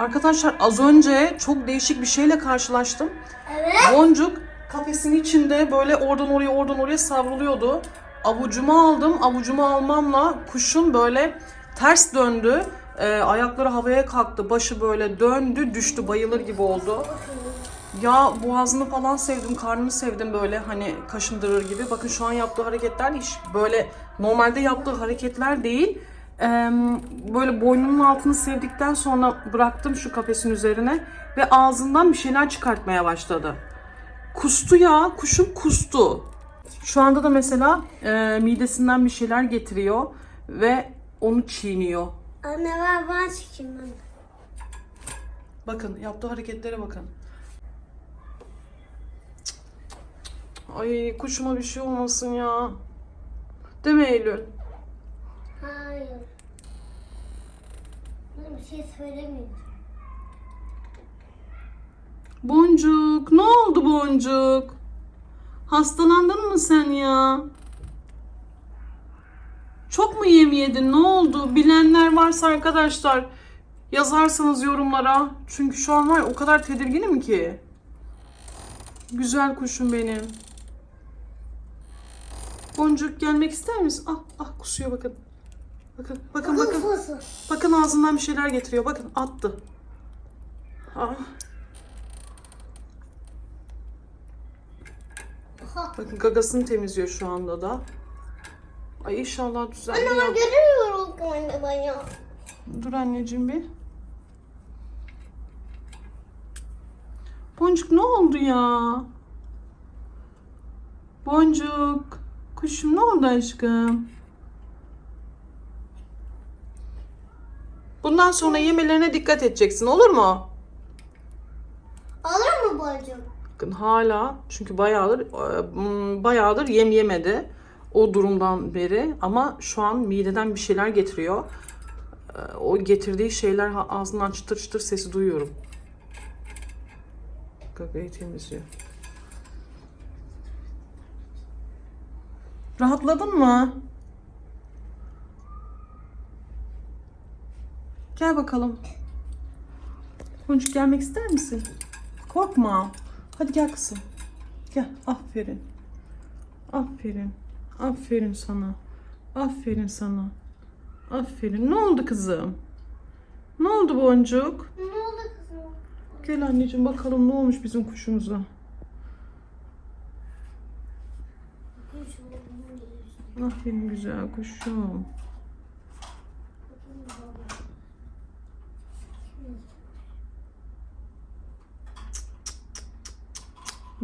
Arkadaşlar az önce çok değişik bir şeyle karşılaştım. Evet. Boncuk kafesin içinde böyle oradan oraya oradan oraya savruluyordu. Avucuma aldım. Avucuma almamla kuşun böyle ters döndü. Ee, ayakları havaya kalktı. Başı böyle döndü düştü bayılır gibi oldu. Ya boğazını falan sevdim, karnını sevdim böyle hani kaşındırır gibi. Bakın şu an yaptığı hareketler hiç böyle normalde yaptığı hareketler değil. Ee, böyle boynunun altını sevdikten sonra bıraktım şu kafesin üzerine ve ağzından bir şeyler çıkartmaya başladı. Kustu ya, kuşum kustu. Şu anda da mesela e, midesinden bir şeyler getiriyor ve onu çiğniyor. Anne ver ben çekeyim ben. Bakın yaptığı hareketlere bakın. Ay kuşuma bir şey olmasın ya. Değil mi Eylül? Hayır. Bir şey söylemiyorum. Boncuk ne oldu Boncuk? Hastalandın mı sen ya? Çok mu yem yedin? Ne oldu? Bilenler varsa arkadaşlar yazarsanız yorumlara. Çünkü şu an var o kadar tedirginim ki. Güzel kuşum benim. Boncuk gelmek ister misin? Ah ah kusuyor bakın. Bakın bakın bakın. Bakın ağzından bir şeyler getiriyor. Bakın attı. Ah. Aha. Bakın gagasını temizliyor şu anda da. Ay inşallah düzeldi Anne ben göremiyorum ya. Dur anneciğim bir. Boncuk ne oldu ya? Boncuk. Kuşum ne oldu aşkım? Bundan sonra yemelerine dikkat edeceksin olur mu? Alır mı boncuk? Bakın hala çünkü bayağıdır e, m, bayağıdır yem yemedi o durumdan beri ama şu an mideden bir şeyler getiriyor. E, O getirdiği şeyler ağzından çıtır çıtır sesi duyuyorum. Gagayı temizliyor. Rahatladın mı? Gel bakalım. Boncuk gelmek ister misin? Korkma. Hadi gel kızım. Gel. Aferin. Aferin. Aferin sana. Aferin sana. Aferin. Ne oldu kızım? Ne oldu boncuk? Ne oldu kızım? Gel anneciğim bakalım ne olmuş bizim kuşumuza. Aferin güzel kuşum.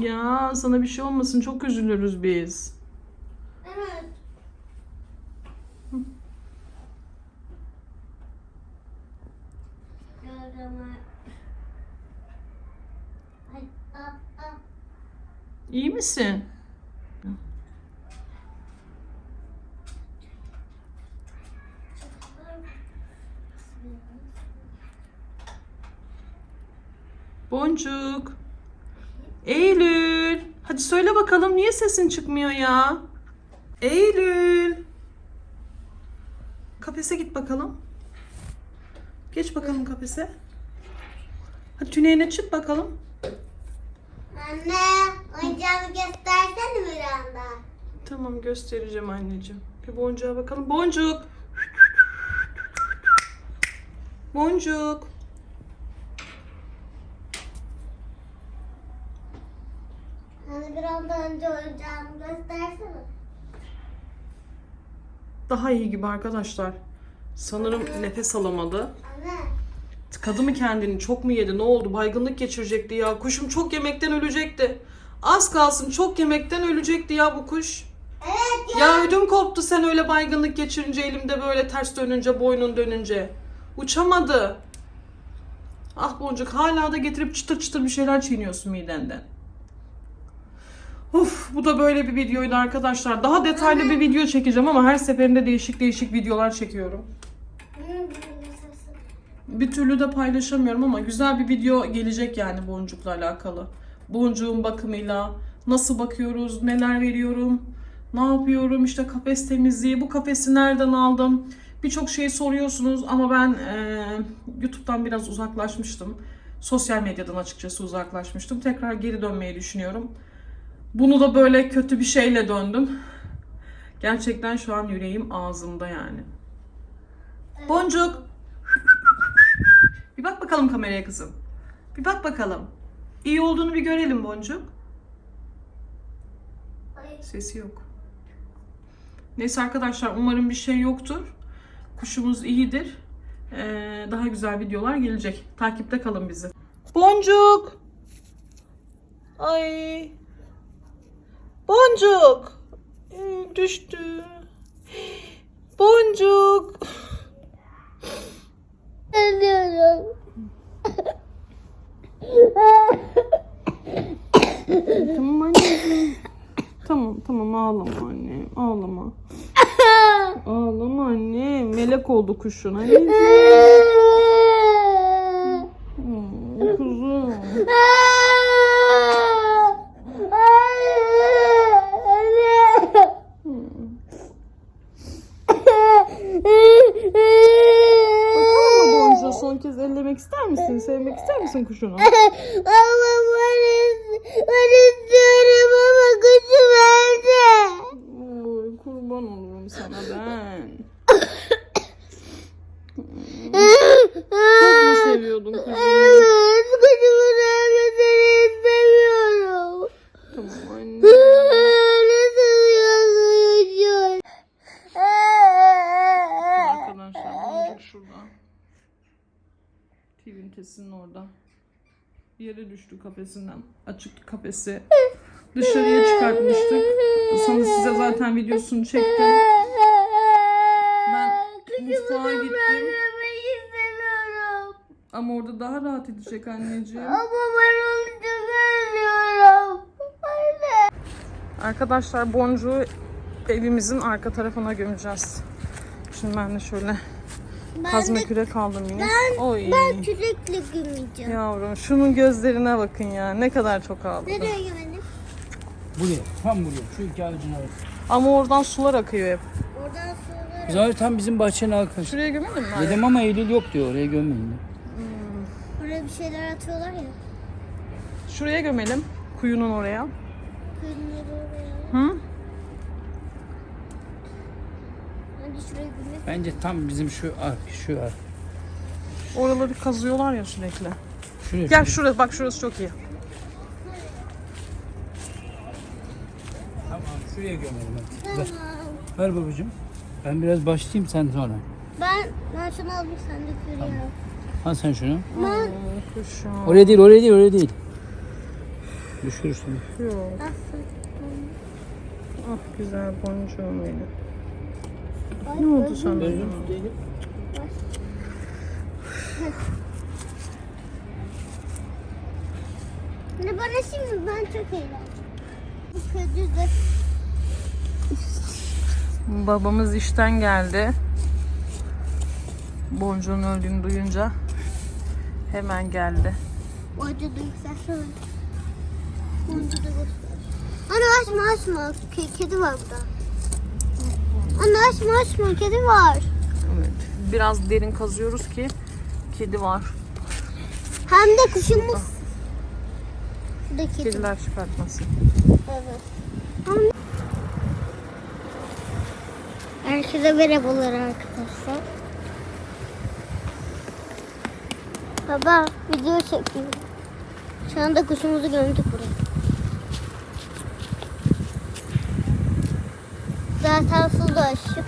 Ya sana bir şey olmasın çok üzülürüz biz. Evet. Ah, ah. İyi misin? Boncuk. Söyle bakalım niye sesin çıkmıyor ya? Eylül. Kafese git bakalım. Geç bakalım kafese. Hadi tüneyine çık bakalım. Anne, oyuncağını göstersene Miranda. Tamam göstereceğim anneciğim. Bir boncuğa bakalım. Boncuk. Boncuk. Daha önce oyuncağını göstersene. Daha iyi gibi arkadaşlar. Sanırım nefes alamadı. Anne, Tıkadı mı kendini? Çok mu yedi? Ne oldu? Baygınlık geçirecekti ya. Kuşum çok yemekten ölecekti. Az kalsın çok yemekten ölecekti ya bu kuş. evet ya. Ya ödüm koptu sen öyle baygınlık geçirince elimde böyle ters dönünce boynun dönünce. Uçamadı. Ah boncuk hala da getirip çıtır çıtır bir şeyler çiğniyorsun midenden. Of bu da böyle bir videoydu arkadaşlar. Daha detaylı bir video çekeceğim ama her seferinde değişik değişik videolar çekiyorum. Bir türlü de paylaşamıyorum ama güzel bir video gelecek yani boncukla alakalı. Boncuğun bakımıyla nasıl bakıyoruz, neler veriyorum, ne yapıyorum, işte kafes temizliği, bu kafesi nereden aldım. Birçok şeyi soruyorsunuz ama ben e, YouTube'dan biraz uzaklaşmıştım. Sosyal medyadan açıkçası uzaklaşmıştım. Tekrar geri dönmeyi düşünüyorum. Bunu da böyle kötü bir şeyle döndüm. Gerçekten şu an yüreğim ağzımda yani. Boncuk. Bir bak bakalım kameraya kızım. Bir bak bakalım. İyi olduğunu bir görelim Boncuk. Sesi yok. Neyse arkadaşlar umarım bir şey yoktur. Kuşumuz iyidir. Ee, daha güzel videolar gelecek. Takipte kalın bizi. Boncuk. Ay. Boncuk. Ee, Düştü. Boncuk. Ölüyorum. Tamam anneciğim. Tamam tamam ağlama anne. Ağlama. Ağlama anne. Melek oldu kuşun anneciğim. Bakalım mı boncuğu son kez ellemek ister misin? Sevmek ister misin kuşunu? Ama ben, ben istiyorum ama gücüm nerede? Oy, kurban olurum sana ben. Çok mu seviyordun kuzunu? Evet, gücümün ölmesini istemiyorum. Tamam anne. Nasıl yazıyor? Arkadaşlar boncuk şurada. Tivintesinin orada. Yere düştü kafesinden. Açık kafesi. Dışarıya çıkartmıştık. Sana size zaten videosunu çektim. Ben mutfağa gittim. Ama orada daha rahat edecek anneciğim. Ama ben onu çok. Arkadaşlar boncuğu evimizin arka tarafına gömeceğiz. Şimdi ben de şöyle kazma kürek aldım yine. Oy. Ben kürekle gömeceğim. Yavrum şunun gözlerine bakın ya. Ne kadar çok ağladı. Nereye gömelim? Buraya, tam buraya. Şu iki ağacın arası. Ama oradan sular akıyor hep. Oradan sonra Zaten tam bizim bahçenin arkası. Şuraya gömelim mi? anne? Dedim ama Eylül yok diyor. Oraya gömmeyin. diyor. oraya bir şeyler atıyorlar ya. Şuraya gömelim. Kuyunun oraya. Kıyımları oraya. Hı? Önce şuraya gömelim. Bence tam bizim şu ark, şu ark. Oraları kazıyorlar ya sürekli. Şuraya. Gel şurası bak şurası çok iyi. Tamam, şuraya gömelim. hadi. Ver, Tamam. ver babacığım. Ben biraz başlayayım sen sonra. Ben, ben şunu alayım sen de küreği al. Al sen şunu. Ben Kuşum. Oraya değil, oraya değil, oraya değil. Düşürürsün. Yok. Ah güzel boncuğum benim. Ne oldu sana? Ne bana şimdi ben çok eğlendim. Bu kötü de Babamız işten geldi. Boncuğun öldüğünü duyunca hemen geldi. Orada da yükseltsene. Orada da göster. Anne açma açma. Ke- kedi var burada. Anne açma açma. Kedi var. Evet. Biraz derin kazıyoruz ki kedi var. Hem de kuşumuz. Şurada kedi. Kediler çıkartmasın. Evet. Herkese merhabalar arkadaşlar. Baba video çekiyorum. Şu anda kuşumuzu gömdük buraya. Zaten su da açık.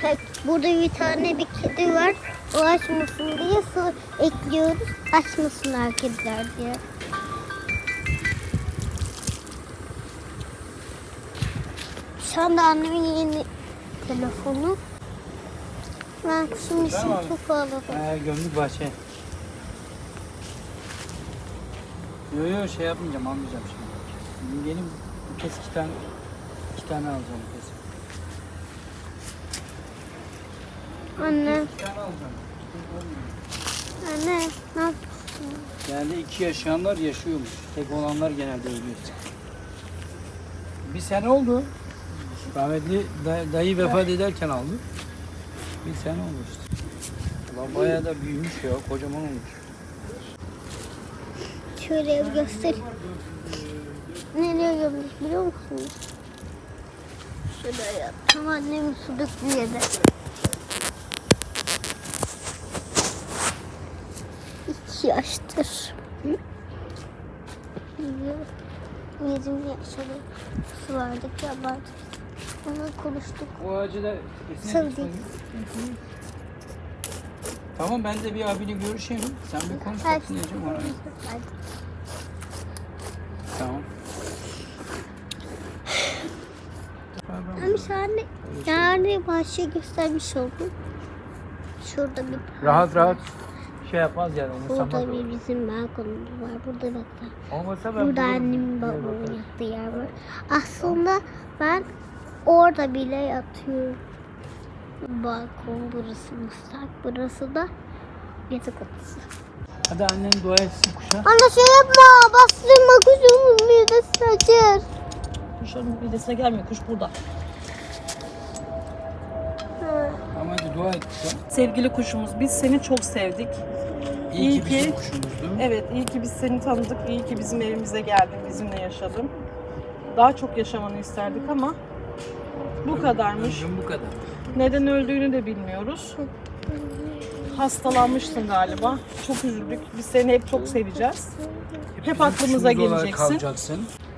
Tek, burada bir tane bir kedi var. O açmasın diye su ekliyoruz. Açmasınlar kediler diye. Şu anda annemin yeni telefonu. Ben için Tamam. çok ağladım. Ee, gömdük bahçeye. Yo yo şey yapmayacağım, almayacağım şimdi. Gelin bu kez iki tane, iki tane alacağım kez. Anne, İki tane alacağım. anne ne yapıyorsun? Yani iki yaşayanlar yaşıyormuş. Tek olanlar genelde ölüyor. Bir sene oldu. Rahmetli day- dayı vefat ederken aldı. Bir sene olmuş. Ulan bayağı da büyümüş ya. Kocaman olmuş. Şöyle göster. Nereye gömdük biliyor musunuz? Şuraya. Tam annemin su döktüğü yere. İki yaştır. Yirmi yaşında su verdik ya ben. Ona konuştuk. O ağacı da Sevdik. Tamam ben de bir abiyle görüşeyim. Sen bir konuş Her ona. Tamam. Ama sen de yani bahçe göstermiş oldum. Şurada bir Rahat rahat şey yapmaz yani umursamaz. Burada o. bir bizim balkonumuz var. Burada bak. Olmasa ben Burada bulurum. annemin babamın bakarım. yattığı yer var. Aslında ben orada bile yatıyorum. Balkon burası mutfak. Burası da yatak odası. Hadi annen dua etsin kuşa. Anne şey yapma. Bastırma kuşumun midesi acır. Kuşların midesine gelmiyor. Kuş burada. Ama hadi dua et kuşa. Sevgili kuşumuz biz seni çok sevdik. İyi, İyi ki ki- kuşumuzdu. Evet iyi ki biz seni tanıdık. İyi ki bizim evimize geldin. Bizimle yaşadın. Daha çok yaşamanı isterdik ama bu kadarmış. Ömrüm bu kadar. Neden öldüğünü de bilmiyoruz. Hastalanmışsın galiba. Çok üzüldük. Biz seni hep çok seveceğiz. Hep aklımıza Kuşumuz olarak geleceksin.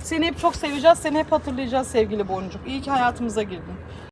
Seni hep çok seveceğiz. Seni hep hatırlayacağız sevgili Boncuk. İyi ki hayatımıza girdin.